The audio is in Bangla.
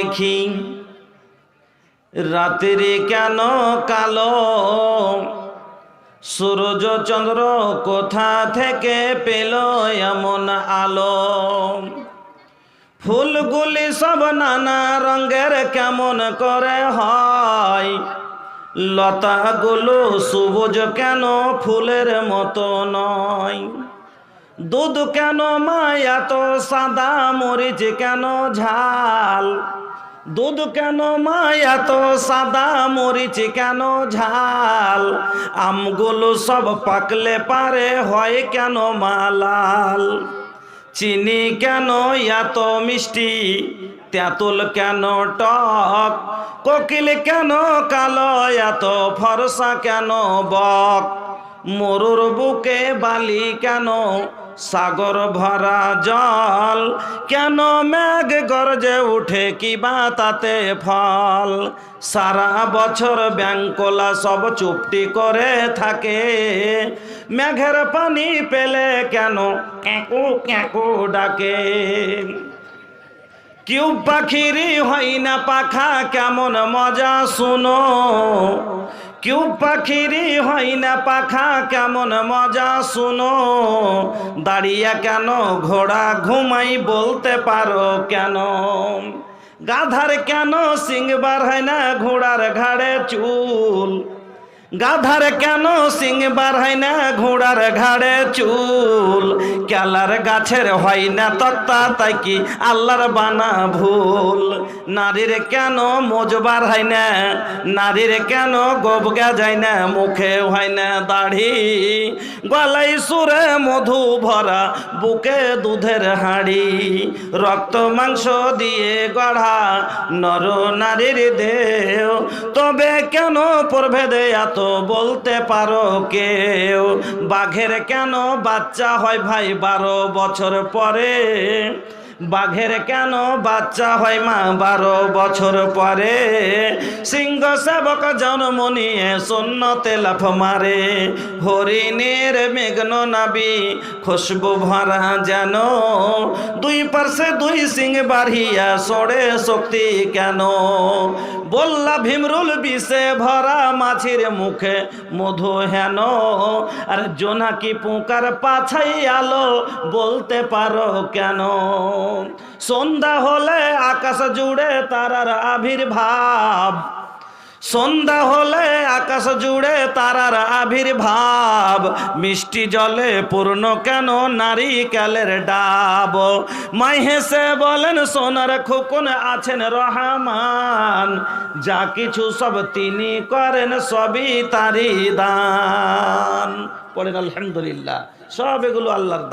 দেখি, রাত্রি কেন কালো? সূর্য চন্দ্র কোথা থেকে পেল এমন আলো? ফুলগুলি সব নানা রঙের কেমন করে হয়? লতাগুলো সবুজ কেন ফুলের মতো নয়? দুধ কেন মা এত সাদা মরিচ কেন ঝাল? দুধ কেন মা এত সাদা মরিচ কেন ঝাল? আমগুলো সব পাকলে পারে, হয় কেন মালাল? চিনি কেন এত মিষ্টি? তেঁতুল কেন টক? কোকিল কেন কালো? এত ফরসা কেন বক? মরুর বুকে বালি কেন সাগর ভরা জল, কেন মেঘ গরজে উঠে কিবা তাতে ফল? সারা বছর ব্যাঙ্কলা সব চুপটি করে থাকে, মেঘের পানি পেলে কেন ক্যাকু ক্যাকু ডাকে? কেউ পাখিরই হয় না পাখা, কেমন মজা, শুনো। কেউ পাখিরই হয় না পাখা, কেমন মজা, শুনো। দাঁড়িয়ে কেন, ঘোড়া ঘুমাই বলতে পারো কেন? গাধার কেন, সিংবার হয় না ঘোড়ার ঘাড়ে চুল? গাধার কেন সিং বাড়াই না ঘোড়ার ঘাড়ে চুল? কেলার গাছের হয় না তক্তা, তাই কি আল্লাহর বানা ভুল? নারীর কেন মোজবার হয় না? নারীর কেন গবগা যায় না? মুখে হয় না দাড়ি। গলাই সুরে মধু ভরা, বুকে দুধের হাঁড়ি। রক্ত মাংস দিয়ে গড়া, নর নারীর দেহ। তবে কেন প্রভেদে এত বলতে পারো কেউ বাঘের কেন বাচ্চা হয় ভাই বারো বছর পরে? বাঘের কেন বাচ্চা হয় মা? বারো বছর পরে সিংহ সেবক জন্ম নিয়ে শূন্যতে লাফ মারে। হরিণের মেঘন নাবি, খুশবু ভরা যেন। দুই পার্শ্বে দুই সিং বাড়িয়া সড়ে শক্তি কেন? বললা ভীমরুল বিষে ভরা মাছির মুখে মধু হেন। আর জোনাকি পোকার পাছাই আলো বলতে পারো কেন? সন্ধ্যা হলে আকাশ জুড়ে তারার আবির্ভাব। সন্ধ্যা হলে আকাশ জুড়ে তারার আবির্ভাব। মিষ্টি জলে পূর্ণ কেন নারিকেলের ডাব? মাই বলেন, সোনার খোকন আছেন রহমান। যা কিছু সব তিনি করেন, সবই তারি দান। পড়েন আলহামদুলিল্লাহ, সব এগুলো আল্লাহর